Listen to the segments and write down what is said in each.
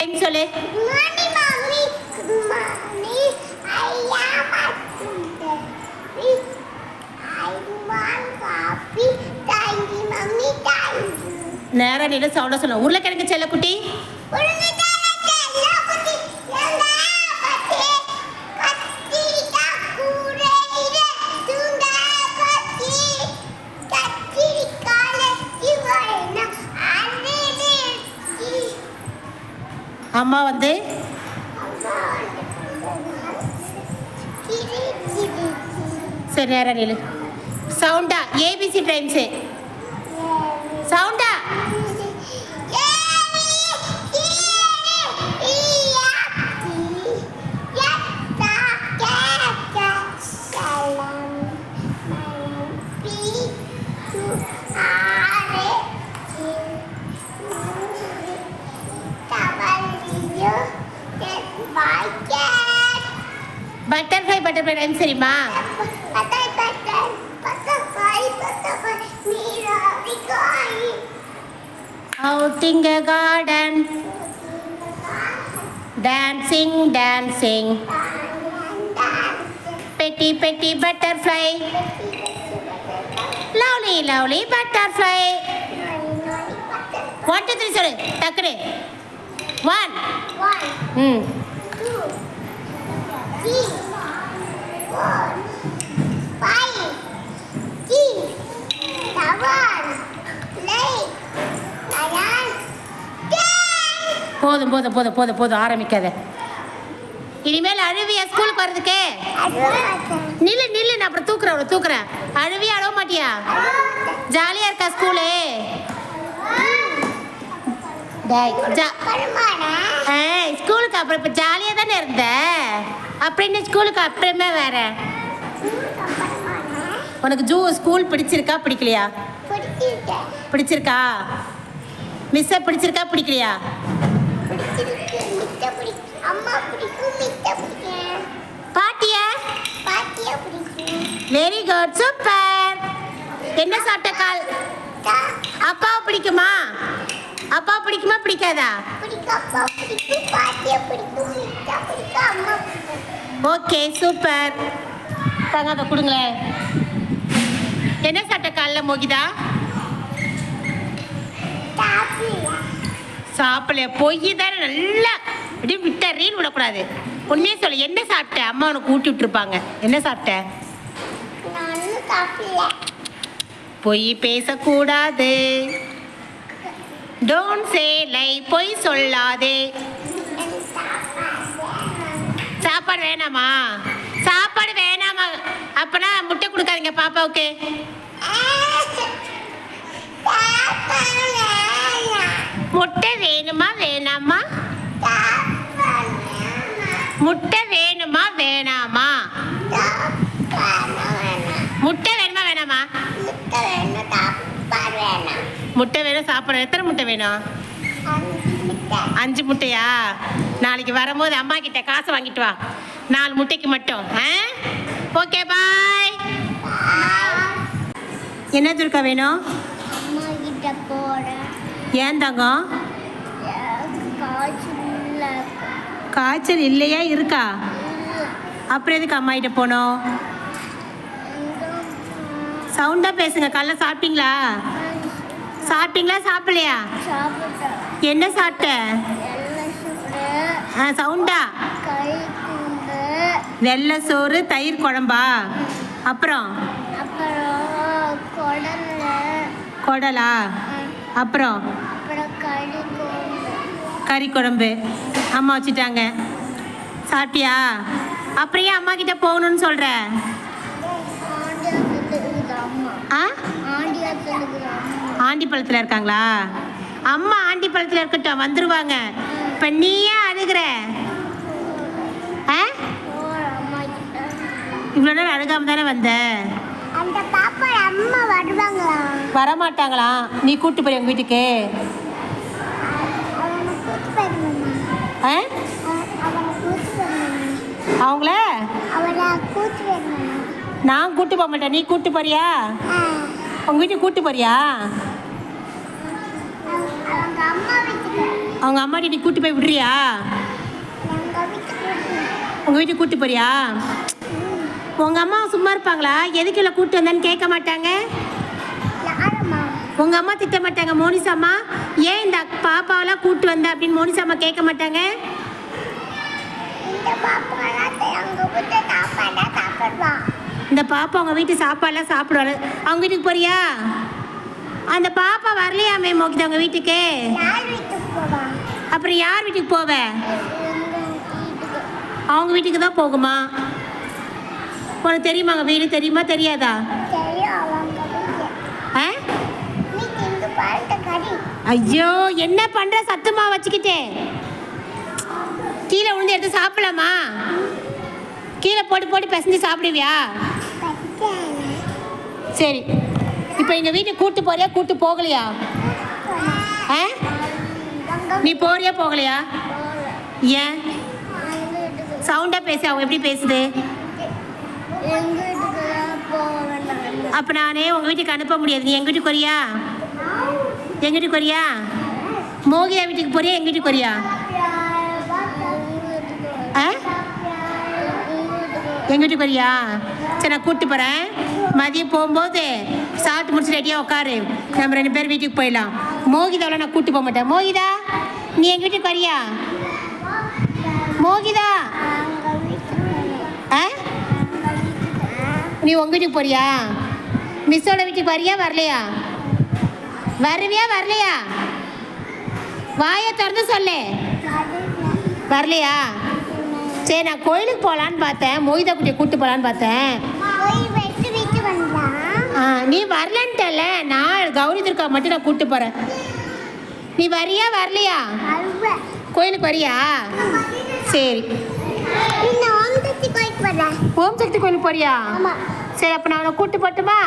Time சொல்லு Money, mommy, money. I am a student. அம்மா வந்து சரி நேரம் நில்லு சவுண்டா ஏபிசி டைம்ஸு பட்டர்ஃப்ளை டைம் சரிம்மா outing garden dancing dancing pretty pretty butterfly lovely lovely butterfly one two three சொல்லு டக்குனு. ஒன் ம். போதும் போதும் போதும் போதும் போதும் ஆரம்பிக்காத. இனிமேல் அழுவியா ஸ்கூலுக்கு வர்றதுக்கு. நில்லு நில்லு நான் அப்புறம் தூக்குறேன் அவளை தூக்குறேன். அழுவியா அழவ மாட்டியா? ஜாலியாக இருக்கா ஸ்கூலு ஸ்கூலுக்கு அப்புறம் இப்போ ஜாலியாக தானே இருந்த? அப்படின்னு ஸ்கூலுக்கு அப்புறமே வேற? உனக்கு ஜூ ஸ்கூல் பிடிச்சிருக்கா பிடிக்கலையா? பிடிச்சிருக்கா? மிஸ்ஸை பிடிச்சிருக்கா பிடிக்கலையா? பாட்டியா? வெரி குட் சூப்பர் என்ன சாப்பிட்ட கால்? அப்பாவை பிடிக்குமா? அப்பா பிடிக்குமா பிடிக்காதா? ஓகே சூப்பர் தாங்க அதை கொடுங்களேன். என்ன சாப்பிட்ட காலைல மோகிதா? சாப்பிடல பொய் தானே நல்லா அப்படியே விட்ட ரீல் விடக்கூடாது. உண்மையே சொல்லு என்ன சாப்பிட்ட? அம்மா உனக்கு ஊட்டி விட்டுருப்பாங்க. என்ன சாப்பிட்ட? பொய் பேசக்கூடாது. டோன்ட் சே லை பொய் சொல்லாதே. சாப்பாடு வேணாமா? சாப்பாடு வேணாமா? அப்பனா முட்டை கொடுக்காதீங்க பாப்பாவுக்கு. முட்டை வேணுமா வேணாமா? முட்டை வேணுமா வேணாமா? முட்டை வேணுமா வேணாமா? முட்டை வேணும் சாப்பாடு எத்தனை முட்டை வேணும்? அஞ்சு முட்டை. அஞ்சு முட்டையா? நாளைக்கு வரும்போது அம்மா கிட்ட காசு வாங்கிட்டு வா. நாலு முட்டைக்கு மட்டும். ஓகே பாய் என்ன துர்க்கா வேணும்? ஏன் தங்கம்? காய்ச்சல் இல்லை. காய்ச்சல் இல்லையா இருக்கா. அப்புறம் எதுக்கு அம்மா? கிட்ட போனோம் சவுண்டாக பேசுங்க. காலைல சாப்பிட்டீங்களா? சாப்பிட்டீங்களா? சாப்பிடலையா? என்ன சாப்பிட்ட? சவுண்டா? வெள்ளை சோறு தயிர் குழம்பா? அப்புறம்? குடலா? அப்புறம்? கறி குழம்பு. அம்மா வச்சுட்டாங்க. சாப்பிட்டியா? அப்புறம் ஏன் அம்மா கிட்ட போகணும்னு சொல்ற? ஆண்டியா சொல்லுக்குது அம்மா. ஆ? ஆண்டியா சொல்லுக்குது அம்மா அம்மா ஆண்டிப்பழத்தில் இருக்கட்டும் வந்துருவாங்க. இப்போ நீ ஏன் அழுகிற? இவ்வளோ நேரம் அழுகாம தானே வந்த? அந்த பாப்பா அம்மா வருவாங்களா? வரமாட்டாங்களா? நீ கூட்டு போய் உங்கள் வீட்டுக்கு? அவங்கள? நான் கூட்டு போக மாட்டேன். நீ கூட்டு போறியா? ஆ. உங்கள் வீட்டுக்கு கூட்டு போறியா? அவங்க அம்மா அம்மாட்டி நீ கூட்டி போய் விடுறியா? வீட்டுக்கு உங்கள் வீட்டுக்கு கூட்டி போறியா? உங்கள் அம்மா சும்மா இருப்பாங்களா? எதுக்கு இல்லை கூட்டு வந்தேன்னு கேட்க மாட்டாங்க? உங்கள் அம்மா திட்ட மாட்டாங்க மோனிசாமா அம்மா. ஏன் இந்த பாப்பாவெல்லாம் கூட்டு வந்த அப்படின்னு மோனிசாமா அம்மா கேட்க மாட்டாங்க? இந்த பாப்பா உங்கள் வீட்டு சாப்பாடுலாம் சாப்பிடுவாள். அவங்க வீட்டுக்கு போறியா? அந்த பாப்பா வரலையாமே மோகிதா உங்கள் வீட்டுக்கு? அப்புறம் யார் வீட்டுக்கு போவ? அவங்க வீட்டுக்கு தான் போகுமா? உனக்கு தெரியுமா அவங்க வீடு தெரியுமா தெரியாதா? ஆ? ஐயோ என்ன பண்ற? சத்துமா வச்சுக்கிட்டே. கீழே விழுந்து எடுத்து சாப்பிடலாமா? கீழே போட்டு போட்டு பிசைஞ்சு சாப்பிடுவியா? சரி. இப்போ எங்கள் வீட்டுக்கு கூட்டு போறியா? கூட்டு போகலையா? ஆ? நீ போறியா போகலையா? ஏன்? எங்க சவுண்டாக பேசு அவங்க எப்படி பேசுது? எங்க அப்போ நானே உங்கள் வீட்டுக்கு அனுப்ப முடியாது. நீ எங்கள் வீட்டுக்கு போறியா? எங்கள் வீட்டுக்கு போறியா? மோகிதா வீட்டுக்கு போறியா எங்கள் வீட்டுக்கு போறியா? ஆ? எங்கள் வீட்டுக்கு வரியா சரி நான் கூப்பிட்டு போகிறேன் மதியம் போகும்போது சாப்பிட்டு முடிச்சு ரெடியாக உட்காரு நம்ம ரெண்டு பேரும் வீட்டுக்கு போயிடலாம். மோகிதாவில் நான் கூப்பிட்டு போக மாட்டேன். மோகிதா நீ எங்கள் வீட்டுக்கு வரியா? மோகிதா. ஆ? நீ உங்கள் வீட்டுக்கு போறியா? மிஸ்ஸோட வீட்டுக்கு வரியா வரலையா? வருவியா வரலையா? வாயை திறந்து சொல்லு. வரலையா? சரி நான் கோயிலுக்கு போகலான்னு பார்த்தேன். மொய்தா குட்டியை கூப்பிட்டு போகலான்னு பார்த்தேன். நீ வரலன்ட்டல நான் கௌரி துர்கா மட்டும் நான் கூப்பிட்டு போகிறேன் நீ வரியா வரலையா? கோயிலுக்கு வரியா? சரி. ஓம் சக்தி கோயிலுக்கு போறியா? சரி அப்போ நான் உன்னை கூப்பிட்டு போட்டுமா?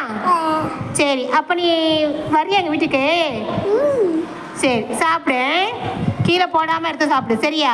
சரி அப்போ நீ வரியா எங்கள் வீட்டுக்கு? சரி சாப்பிடு. கீழே போடாமல் எடுத்து சாப்பிடு சரியா?